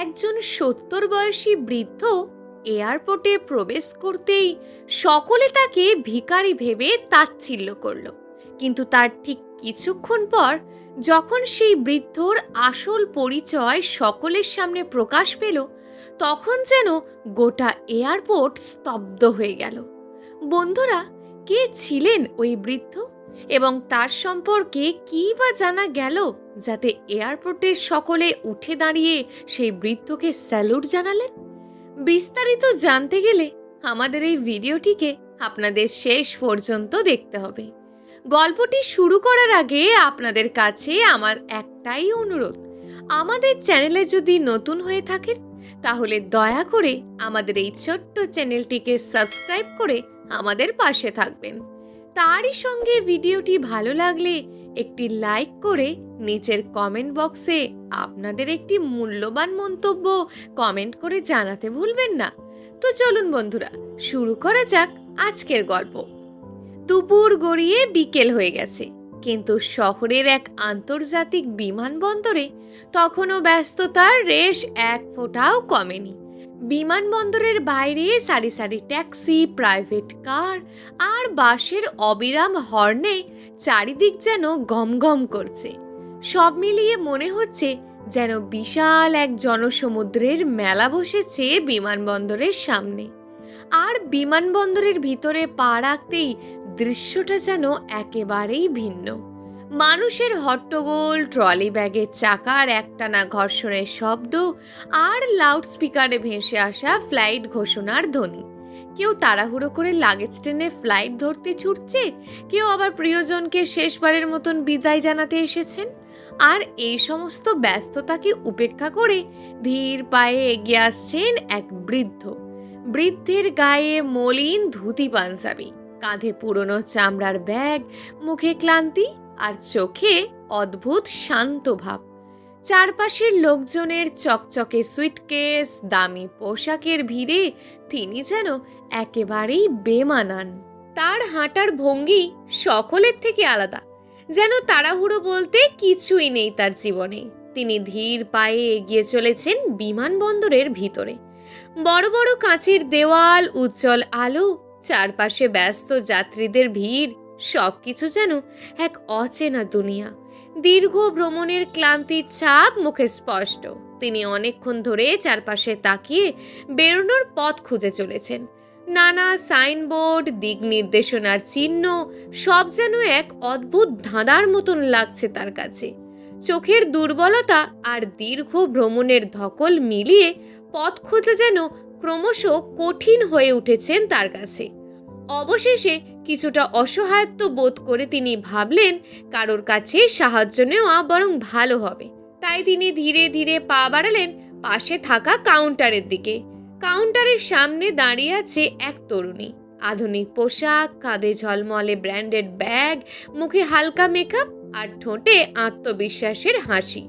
একজন সত্তর বয়সী বৃদ্ধ এয়ারপোর্টে প্রবেশ করতেই সকলে তাকে ভিখারি ভেবে তাচ্ছিল্য করল। কিন্তু তার ঠিক কিছুক্ষণ পর যখন সেই বৃদ্ধর আসল পরিচয় সকলের সামনে প্রকাশ পেল, তখন যেন গোটা এয়ারপোর্ট স্তব্ধ হয়ে গেল। বন্ধুরা, কে ছিলেন ওই বৃদ্ধ? এবং তার সম্পর্কে কী বা জানা গেল? যাতে এয়ারপোর্টের সকলে উঠে দাঁড়িয়ে সেই বৃদ্ধকে স্যালুট জানালেন? বিস্তারিত জানতে গেলে আমাদের এই ভিডিওটিকে আপনাদের শেষ পর্যন্ত দেখতে হবে। গল্পটি শুরু করার আগে আপনাদের কাছে আমার একটাই অনুরোধ। আমাদের চ্যানেলে যদি নতুন হয়ে থাকেন, তাহলে দয়া করে আমাদের এই ছোট্ট চ্যানেলটিকে সাবস্ক্রাইব করে আমাদের পাশে থাকবেন। তারই সঙ্গে ভিডিওটি ভালো লাগলে একটি লাইক করে নিচের কমেন্ট বক্সে আপনাদের একটি মূল্যবান মন্তব্য কমেন্ট করে জানাতে ভুলবেন না। তো চলুন বন্ধুরা, শুরু করা যাক আজকের গল্প। দুপুর গড়িয়ে বিকেল হয়ে গেছে, কিন্তু শহরের এক আন্তর্জাতিক বিমানবন্দরে তখনও ব্যস্ততার রেশ এক ফোঁটাও কমেনি। বিমানবন্দরের বাইরে সারি সারি ট্যাক্সি, প্রাইভেট কার আর বাসের অবিরাম হর্নে চারিদিক যেন গমগম করছে। সব মিলিয়ে মনে হচ্ছে যেন বিশাল এক জনসমুদ্রের মেলা বসেছে বিমানবন্দরের সামনে। আর বিমানবন্দরের ভিতরে পা রাখতেই দৃশ্যটা যেন একেবারেই ভিন্ন। মানুষের হট্টগোল, ট্রলি ব্যাগের চাকার একটানা ঘর্ষণের শব্দ আর লাউডস্পিকারে ভেসে আসা ফ্লাইট ঘোষণার ধ্বনি। কেউ তাড়াহুড়ো করে লাগেজ টেনে ফ্লাইট ধরতে ছুটছে, কেউ আবার প্রিয়জনকে শেষবারের মতন বিদায় জানাতে এসেছেন। আর এই সমস্ত ব্যস্ততাকে উপেক্ষা করে ধীর পায়ে এগিয়ে আসছেন এক বৃদ্ধ। বৃদ্ধের গায়ে মলিন ধুতি পাঞ্জাবি, কাঁধে পুরনো চামড়ার ব্যাগ, মুখে ক্লান্তি আর চোখে অদ্ভুত শান্ত ভাব। চারপাশের লোকজনের চকচকে সুইটকেস, দামি পোশাকের ভিড়ে তিনি যেন একেবারেই বেমানান। তার হাঁটার ভঙ্গি সকলের থেকে আলাদা। যেন তাড়াহুড়ো বলতে কিছুই নেই তার জীবনে। তিনি ধীর পায়ে এগিয়ে চলেছেন বিমানবন্দরের ভিতরে। বড় বড় কাঁচের দেওয়াল, উজ্জ্বল আলো, চারপাশে ব্যস্ত যাত্রীদের ভিড় সবকিছু যেন এক অচেনা দুনিয়া। দীর্ঘ ভ্রমণের ক্লান্তির ছাপ মুখে স্পষ্ট। তিনি অনেকক্ষণ ধরে চারপাশে তাকিয়ে বেরোনোর পথ খুঁজে চলেছেন। নানা সাইনবোর্ড, দিক নির্দেশনার চিহ্ন, সব যেন এক অদ্ভুত ধাঁধার মতন লাগছে তার কাছে। চোখের দুর্বলতা আর দীর্ঘ ভ্রমণের ধকল মিলিয়ে পথ খোঁজা যেন ক্রমশ কঠিন হয়ে উঠেছেন তার কাছে। অবশেষে কিছুটা অসহায়ত্ব বোধ করে তিনি ভাবলেন, কারোর কাছে সাহায্য নেওয়া বরং ভালো হবে। তাই তিনি ধীরে ধীরে পা বাড়ালেন পাশে থাকা কাউন্টারের দিকে। কাউন্টারের সামনে দাঁড়িয়ে আছে এক তরুণী। আধুনিক পোশাক, কাঁধে ঝলমলে ব্র্যান্ডেড ব্যাগ, মুখে হালকা মেকআপ আর ঠোঁটে আত্মবিশ্বাসের হাসি।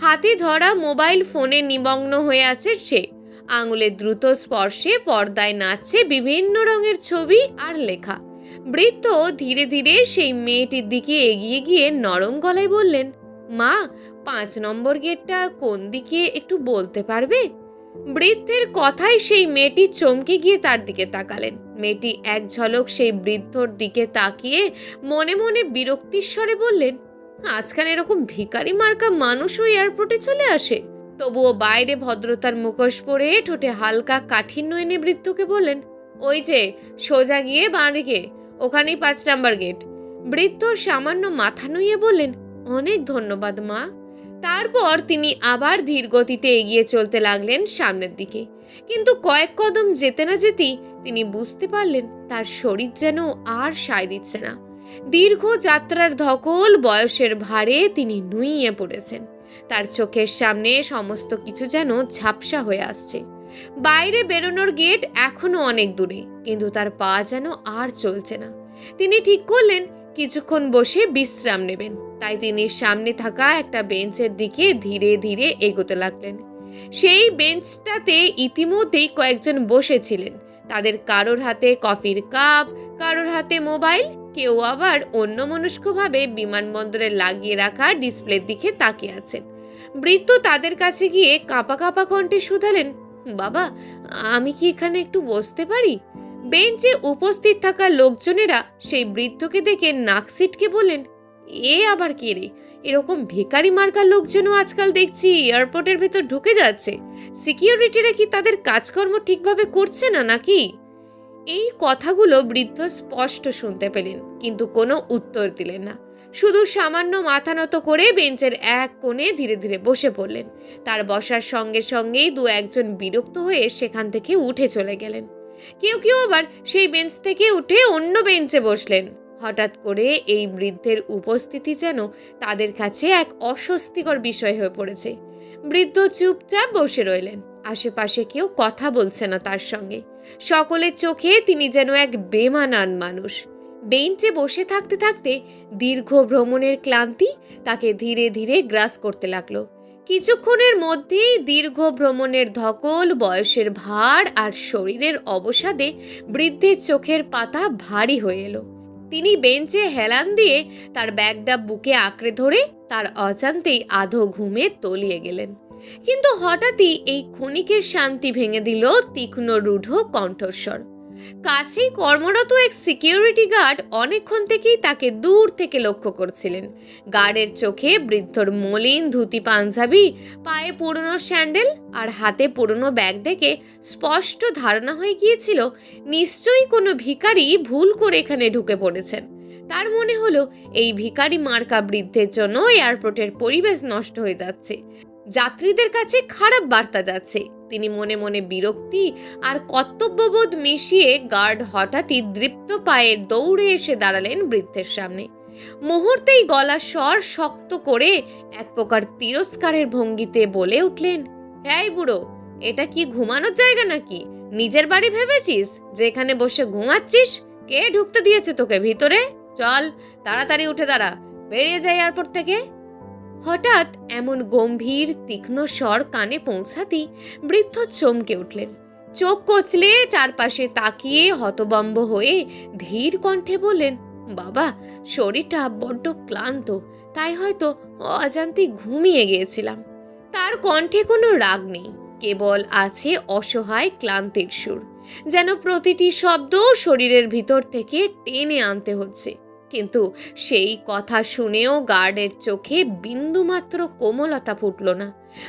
হাতে ধরা মোবাইল ফোনে নিমগ্ন হয়ে আছে সে। আঙুলের দ্রুত স্পর্শে পর্দায় নাচছে বিভিন্ন রঙের ছবি আর লেখা। বৃত্ত ধীরে ধীরে সেই মেয়েটির দিকে এগিয়ে গিয়ে নরম গলায় বললেন, মা, পাঁচ নম্বর গেটটা কোন দিকে একটু বলতে পারবে? বৃদ্ধের কথায় সেই মেয়েটি চমকে গিয়ে তার দিকে তাকালেন। মেয়েটি এক ঝলক সেই বৃদ্ধর দিকে তাকিয়ে মনে মনে বিরক্তিস্বরে বললেন, আজকাল এরকম ভিখারি মার্কা মানুষও এয়ারপোর্টে চলে আসে। তবুও বাইরে ভদ্রতার মুখোশ পরে ঠোঁটে হালকা কাঠিন্য এনে বৃদ্ধকে বললেন, ওই যে, সোজা গিয়ে বাঁ দিকে। ওখানেই পাঁচ নাম্বার গেট। বৃদ্ধ সামান্য মাথা নুইয়ে বললেন, অনেক ধন্যবাদ, মা। তারপর তিনি আবার ধীর গতিতে এগিয়ে চলতে লাগলেন সামনের দিকে। কিন্তু কয়েক কদম যেতে না যেতেই তিনি বুঝতে পারলেন, তার শরীর যেন আর সায় দিচ্ছে না। দীর্ঘ যাত্রার ধকল বয়সের ভারে তিনি নুইয়ে পড়েছেন। তার চোখের সামনে সমস্ত কিছু যেন ঝাপসা হয়ে আসছে। বাইরে বেরোনোর গেট এখনও অনেক দূরে, কিন্তু তার পা যেন আর চলছে না। তিনি ঠিক করলেন, কিছুক্ষণ বসে বিশ্রাম নেবেন। তাই তিনি সামনে থাকা একটা বেঞ্চের দিকে ধীরে ধীরে এগোতে লাগলেন। সেই বেঞ্চটাতে ইতিমধ্যেই কয়েকজন বসেছিলেন। তাদের কারোর হাতে কফির কাপ, কারোর হাতে মোবাইল, কেউ আবার অন্যমনস্কভাবে বিমানবন্দরে লাগিয়ে রাখা ডিসপ্লের দিকে তাকিয়ে আছেন। বৃত্ত তাদের কাছে গিয়ে কাঁপা কাঁপা কণ্ঠে শুধালেন বাবা, আমি কি এখানে একটু বসতে পারি? বেঞ্চে উপস্থিত থাকা লোকজনেরা সেই বৃদ্ধকে দেখে নাক সিটকে বললেন, এ আবার কে রে? এরকম ভিখারি মার্কার লোকজনও আজকাল দেখছি এয়ারপোর্টের ভেতর ঢুকে যাচ্ছে। সিকিউরিটিরা কি তাদের কাজকর্ম ঠিকভাবে করছে না নাকি? এই কথাগুলো বৃদ্ধ স্পষ্ট শুনতে পেলেন, কিন্তু কোনো উত্তর দিলেন না। শুধু সামান্য মাথা নত করে বেঞ্চের এক কোণে ধীরে ধীরে বসে পড়লেন। তার বসার সঙ্গে সঙ্গেই দু একজন বিরক্ত হয়ে সেখান থেকে উঠে চলে গেলেন। কেউ কেউ আবার সেই বেঞ্চ থেকে উঠে অন্য বেঞ্চে বসলেন। হঠাৎ করে এই বৃদ্ধের উপস্থিতি যেন তাদের কাছে এক অস্বস্তিকর বিষয় হয়ে পড়েছে। বৃদ্ধ চুপচাপ বসে রইলেন। আশেপাশে কেউ কথা বলছে না তার সঙ্গে। সকলের চোখে তিনি যেন এক বেমানান মানুষ। বেঞ্চে বসে থাকতে থাকতে দীর্ঘ ভ্রমণের ক্লান্তি তাকে ধীরে ধীরে গ্রাস করতে লাগল। কিছুক্ষণের মধ্যেই দীর্ঘ ভ্রমণের ধকল, বয়সের ভার আর শরীরের অবসাদে বৃদ্ধের চোখের পাতা ভারী হয়ে এলো। তিনি বেঞ্চে হেলান দিয়ে তার ব্যাগটা বুকে আঁকড়ে ধরে তার অজান্তেই আধো ঘুমে তলিয়ে গেলেন। কিন্তু হঠাৎই এই ক্ষণিকের শান্তি ভেঙে দিল তীক্ষ্ণ রূঢ় কণ্ঠস্বর। কাছেই কর্মরত এক সিকিউরিটি গার্ড অনেকক্ষণ থেকেই তাকে দূর থেকে লক্ষ্য করছিলেন। গার্ডের চোখে বৃদ্ধর মলিন ধুতি পাঞ্জাবি, পায়ে পুরনো স্যান্ডেল আর হাতে পুরনো ব্যাগ দেখে স্পষ্ট ধারণা হয়ে গিয়েছিল, নিশ্চয়ই কোনো ভিখারি ভুল করে এখানে ঢুকে পড়েছেন। তার মনে হলো, এই ভিখারি মার্কা বৃদ্ধের জন্য এয়ারপোর্টের পরিবেশ নষ্ট হয়ে যাচ্ছে। যাত্রীদের কাছে খারাপ বার্তা যাচ্ছে। তিনি মনে মনে বিরক্তি আর কর্তব্যবোধ মিশিয়ে গার্ড হঠাৎই দৃপ্ত পায়ে দৌড়ে এসে দাঁড়ালেন বৃদ্ধের সামনে। মুহূর্তেই গলার স্বর শক্ত করে এক প্রকার তিরস্কারের ভঙ্গিতে বলে উঠলেন, এই বুড়ো, এটা কি ঘুমানোর জায়গা নাকি? নিজের বাড়ি ভেবেছিস? যে এখানে বসে ঘুমাচ্ছিস? কে ঢুকতে দিয়েছে তোকে ভিতরে? চল, তাড়াতাড়ি উঠে দাঁড়া। বেরিয়ে যাই এয়ারপোর্ট থেকে। হঠাৎ এমন গম্ভীর, তীক্ষ্ণ স্বর কানে পৌঁছাতেই বৃদ্ধ চমকে উঠলেন। চোখ কচলে চারপাশে তাকিয়ে হতবম্ব হয়ে ধীর কণ্ঠে বললেন, বাবা, শরীরটা বড্ড ক্লান্ত, তাই হয়তো অজান্তি ঘুমিয়ে গিয়েছিলাম। তার কণ্ঠে কোনো রাগ নেই, কেবল আছে অসহায় ক্লান্তির সুর, যেন প্রতিটি শব্দ শরীরের ভিতর থেকে টেনে আনতে হচ্ছে। কিন্তু সেই কথা শুনেও গার্ডের চোখে বিন্দুমাত্র কোমলতা ফুটল না,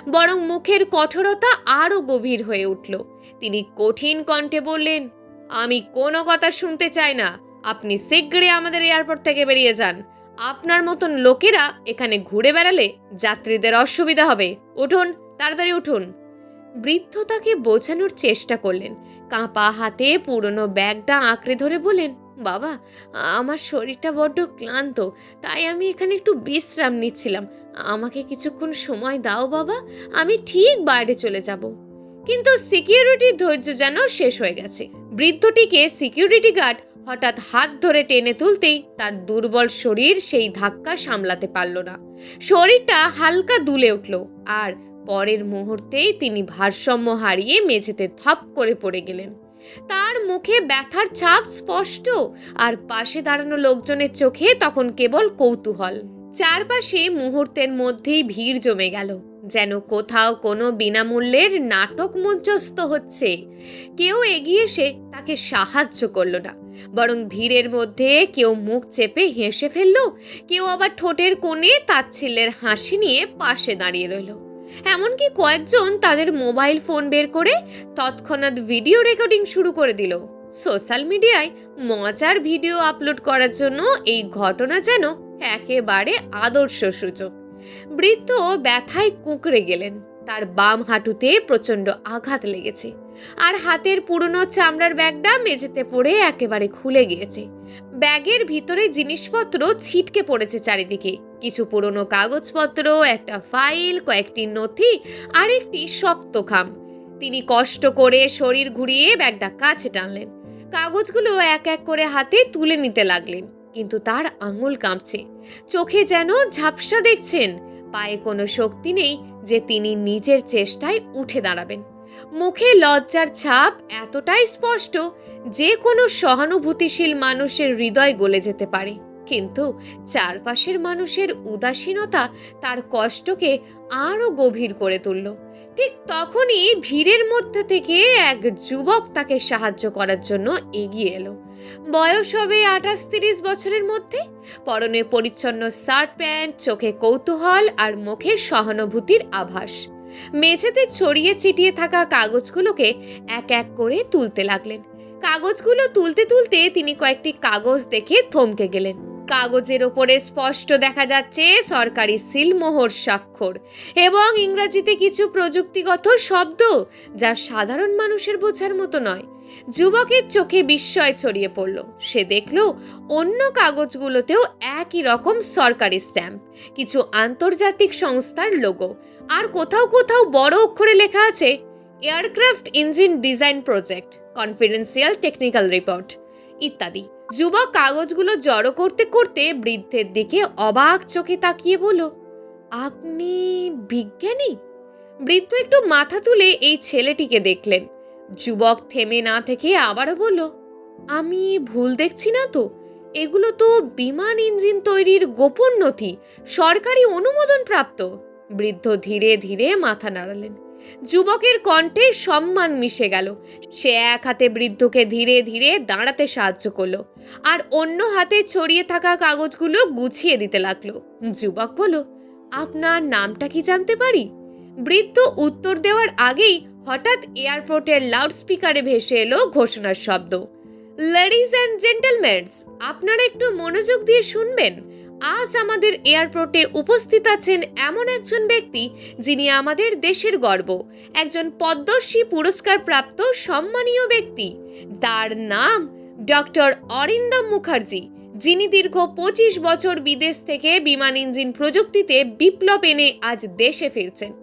বরং মুখের কঠোরতা আরও গভীর হয়ে উঠল। তিনি কঠিন কণ্ঠে বললেন, আমি কোনো কথা শুনতে চাই না। আপনি শীঘ্রই আমাদের এয়ারপোর্ট থেকে বেরিয়ে যান। আপনার মতন লোকেরা এখানে ঘুরে বেড়ালে যাত্রীদের অসুবিধা হবে। উঠুন, তাড়াতাড়ি উঠুন। বৃদ্ধ তাকে বোঝানোর চেষ্টা করলেন। কাঁপা হাতে পুরনো ব্যাগটা আঁকড়ে ধরে বলেন বাবা, আমার শরীরটা বড্ড ক্লান্ত, তাই আমি এখানে একটু বিশ্রাম নিচ্ছিলাম। আমাকে কিছুক্ষণ সময় দাও বাবা, আমি ঠিক বাইরে চলে যাব। কিন্তু সিকিউরিটির ধৈর্য যেন শেষ হয়ে গেছে। বৃদ্ধটিকে সিকিউরিটি গার্ড হঠাৎ হাত ধরে টেনে তুলতেই তার দুর্বল শরীর সেই ধাক্কা সামলাতে পারল না। শরীরটা হালকা দুলে উঠল আর পরের মুহূর্তেই তিনি ভারসাম্য হারিয়ে মেঝেতে থপ করে পড়ে গেলেন। তার মুখে ব্যথার ছাপ স্পষ্ট, আর পাশে দাঁড়ানো লোকজনের চোখে তখন কেবল কৌতূহল। চারপাশে মুহূর্তের মধ্যেই ভিড় জমে গেল, যেন কোথাও কোনো বিনামূল্যের নাটক মঞ্চস্থ হচ্ছে। কেউ এগিয়ে এসে তাকে সাহায্য করল না, বরং ভিড়ের মধ্যে কেউ মুখ চেপে হেসে ফেলল, কেউ আবার ঠোঁটের কোণে তাচ্ছিল্যের হাসি নিয়ে পাশে দাঁড়িয়ে রইল। এমনকি কয়েকজন তাদের মোবাইল ফোন বের করে তৎক্ষণাৎ ভিডিও রেকর্ডিং শুরু করে দিল। সোশ্যাল মিডিয়ায় মজার ভিডিও আপলোড করার জন্য এই ঘটনা যেন একেবারে আদর্শ সূচক। বৃদ্ধ ব্যথায় কুঁকড়ে গেলেন। তার বাম হাঁটুতে প্রচণ্ড আঘাত লেগেছে। আর হাতের পুরনো চামড়ার ব্যাগটা মেঝেতে পড়ে একেবারে খুলে গিয়েছে। ব্যাগের ভিতরে জিনিসপত্র ছিটকে পড়েছে চারিদিকে। কিছু পুরনো কাগজপত্র, একটা ফাইল, কয়েকটি নথি আর একটি শক্ত খাম। তিনি কষ্ট করে শরীর ঘুরিয়ে ব্যাগটা কাছে টানলেন। কাগজগুলো এক এক করে হাতে তুলে নিতে লাগলেন, কিন্তু তার আঙুল কাঁপছে। চোখে যেন ঝাপসা দেখছেন, পায়ে কোনো শক্তি নেই যে তিনি নিজের চেষ্টায় উঠে দাঁড়াবেন। মুখে লজ্জার ছাপ এতটাই স্পষ্ট যে কোনো সহানুভূতিশীল মানুষের হৃদয় গলে যেতে পারে। কিন্তু চারপাশের মানুষের উদাসীনতা তার কষ্টকে আরও গভীর করে তুলল। ঠিক তখনই ভিড়ের মধ্যে থেকে এক যুবক তাকে সাহায্য করার জন্য এগিয়ে এলো। বয়স হবে আঠাশ তিরিশ বছরের মধ্যে। পরনে পরিচ্ছন্ন শার্ট প্যান্ট, চোখে কৌতূহল আর মুখে সহানুভূতির আভাস। মেঝেতে ছড়িয়ে ছিটিয়ে থাকা কাগজগুলোকে এক এক করে তুলতে লাগলেন। কাগজগুলো তুলতে তুলতে তিনি কয়েকটি কাগজ দেখে থমকে গেলেন। কাগজের ওপরে স্পষ্ট দেখা যাচ্ছে সরকারি সিলমোহর স্বাক্ষর এবং ইংরেজিতে কিছু প্রযুক্তিগত শব্দ যা সাধারণ মানুষের বোঝার মতো নয়। যুবকের চোখে বিস্ময় ছড়িয়ে পড়ল। সে দেখল অন্য কাগজগুলোতেও একই রকম সরকারি স্ট্যাম্প, কিছু আন্তর্জাতিক সংস্থার লোগো আর কোথাও কোথাও বড় অক্ষরে লেখা আছে aircraft engine design project confidential technical report ইত্যাদি। যুবক কাগজগুলো জড়ো করতে করতে বৃদ্ধের দিকে অবাক চোখে তাকিয়ে বলল, আপনি বিজ্ঞানী? বৃদ্ধ একটু মাথা তুলে এই ছেলেটিকে দেখলেন। যুবক থেমে না থেকে আবারও বলল, আমি ভুল দেখছি না তো? এগুলো তো বিমান ইঞ্জিন তৈরির গোপন নথি, সরকারি অনুমোদন প্রাপ্ত বৃদ্ধ ধীরে ধীরে মাথা নাড়ালেন। যুবকের কণ্ঠে সম্মান মিশে গেল। সে এক হাতে বৃদ্ধকে ধীরে ধীরে দাঁড়াতে সাহায্য করল আর অন্য হাতে ছড়িয়ে থাকা কাগজগুলো গুছিয়ে দিতে লাগল। যুবক বলল, আপনার নামটা কি জানতে পারি? বৃদ্ধ উত্তর দেওয়ার আগেই হঠাৎ এয়ারপোর্টের লাউডস্পিকারে ভেসে এলো ঘোষণার শব্দ। লেডিস অ্যান্ড জেন্টলম্যানস আপনারা একটু মনোযোগ দিয়ে শুনবেন। আজ আমাদের এয়ারপোর্টে উপস্থিত আছেন এমন একজন ব্যক্তি যিনি আমাদের দেশের গর্ব। একজন পদ্মশ্রী পুরস্কার প্রাপ্ত সম্মানীয় ব্যক্তি। তার নাম ডক্টর অরিন্দম মুখার্জি, যিনি দীর্ঘ পঁচিশ বছর বিদেশ থেকে বিমান ইঞ্জিন প্রযুক্তিতে বিপ্লব এনে আজ দেশে ফিরছেন।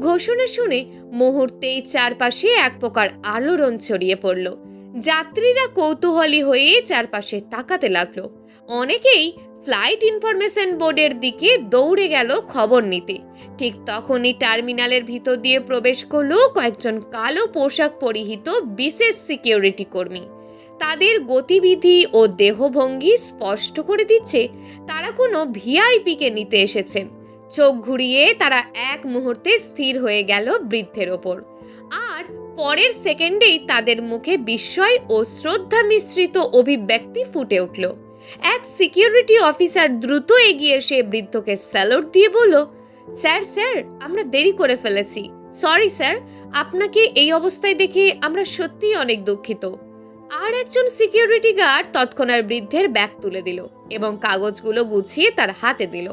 ঘোষণা শুনে মুহূর্তেই চারপাশে এক প্রকার আলোড়ন ছড়িয়ে পড়ল। যাত্রীরা কৌতূহলী হয়ে চারপাশে তাকাতে লাগল। অনেকেই ফ্লাইট ইনফরমেশন বোর্ডের দিকে দৌড়ে গেল খবর নিতে। ঠিক তখনই টার্মিনালের ভিতর দিয়ে প্রবেশ করল কয়েকজন কালো পোশাক পরিহিত বিশেষ সিকিউরিটি কর্মী। তাদের গতিবিধি ও দেহভঙ্গি স্পষ্ট করে দিচ্ছে, তারা কোনো ভিআইপিকে নিতে এসেছেন। চোখ ঘুরিয়ে তারা এক মুহূর্তে স্থির হয়ে গেল বৃদ্ধের ওপর। আর পরের সেকেন্ডেই তাদের মুখে বিস্ময় ও শ্রদ্ধা মিশ্রিত অভিব্যক্তি ফুটে উঠল। এক সিকিউরিটি অফিসার দ্রুত এগিয়ে এসে বৃদ্ধকে স্যালুট দিয়ে বলল স্যার স্যার আমরা দেরি করে ফেলেছি। সরি স্যার আপনাকে এই অবস্থায় দেখে আমরা সত্যিই অনেক দুঃখিত। আর একজন সিকিউরিটি গার্ড তৎক্ষণাৎ বৃদ্ধের ব্যাগ তুলে দিল এবং কাগজগুলো গুছিয়ে তার হাতে দিল।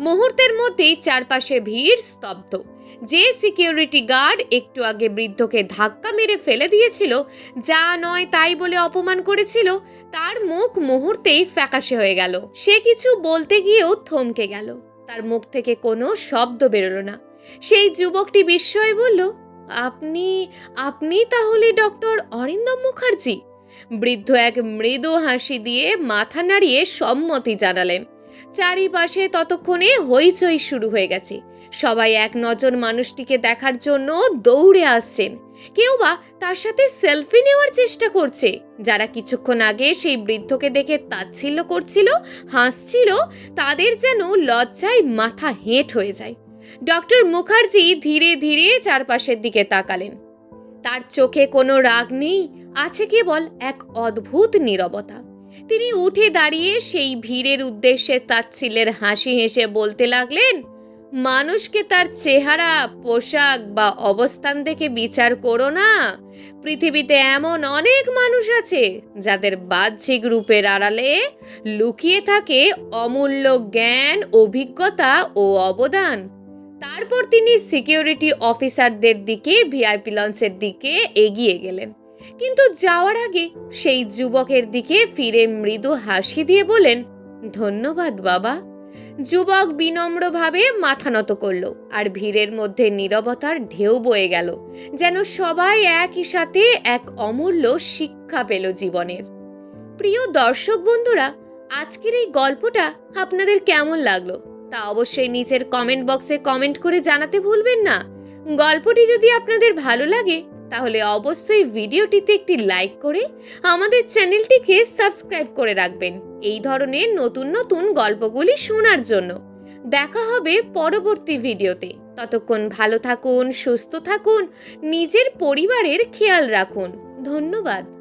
মুহূর্তের মধ্যেই চারপাশে ভিড় স্তব্ধ। যে সিকিউরিটি গার্ড একটু আগে বৃদ্ধকে ধাক্কা মেরে ফেলে দিয়েছিল, যা নয় তাই বলে অপমান করেছিল, তার মুখ মুহূর্তেই ফ্যাকাশে হয়ে গেল। সে কিছু বলতে গিয়েও থমকে গেল। তার মুখ থেকে কোনো শব্দ বেরোলো না। সেই যুবকটি বিস্ময়ে বলল, আপনি আপনি তাহলে ডক্টর অরিন্দম মুখার্জি? বৃদ্ধ এক মৃদু হাসি দিয়ে মাথা নাড়িয়ে সম্মতি জানালেন। চারিপাশে ততক্ষণে হইচই শুরু হয়ে গেছে। সবাই এক নজর মানুষটিকে দেখার জন্য দৌড়ে আসছেন। কেউ বা তার সাথে সেলফি নেওয়ার চেষ্টা করছে। যারা কিছুক্ষণ আগে সেই বৃদ্ধকে দেখে তাচ্ছিল্য করছিল, হাসছিল, তাদের যেন লজ্জায় মাথা হেঁট হয়ে যায়। ডক্টর মুখার্জি ধীরে ধীরে চারপাশের দিকে তাকালেন। তার চোখে কোনো রাগ নেই, আছে কেবল এক অদ্ভুত নীরবতা। তিনি উঠে দাঁড়িয়ে সেই ভিড়ের উদ্দেশ্যে তাচ্ছিলের হাসি হেসে বলতে লাগলেন মানুষকে তার চেহারা, পোশাক বা অবস্থান দেখে বিচার করো না। পৃথিবীতে এমন অনেক মানুষ আছে, যাদের বাহ্যিক রূপের আড়ালে লুকিয়ে থাকে অমূল্য জ্ঞান, অভিজ্ঞতা ও অবদান। তারপর তিনি সিকিউরিটি অফিসারদের দিকে, ভিআইপি লঞ্চের দিকে এগিয়ে গেলেন। কিন্তু যাওয়ার আগে সেই যুবকের দিকে ফিরে মৃদু হাসি দিয়ে বলেন, ধন্যবাদ বাবা। যুবক বিনম্রভাবে মাথা নত করল, আর ভিড়ের মধ্যে নীরবতার ঢেউ বয়ে গেল, যেন সবাই একই সাথে এক অমূল্য শিক্ষা পেল জীবনের। প্রিয় দর্শক বন্ধুরা, আজকের এই গল্পটা আপনাদের কেমন লাগল? তা অবশ্যই নিচের কমেন্ট বক্সে কমেন্ট করে জানাতে ভুলবেন না। গল্পটি যদি আপনাদের ভালো লাগে, তাহলে অবশ্যই ভিডিওটিতে একটি লাইক করে আমাদের চ্যানেলটিকে সাবস্ক্রাইব করে রাখবেন। এই ধরনের নতুন নতুন গল্পগুলি শোনার জন্য। দেখা হবে পরবর্তী ভিডিওতে। ততক্ষণ ভালো থাকুন, সুস্থ থাকুন, নিজের পরিবারের খেয়াল রাখুন। ধন্যবাদ।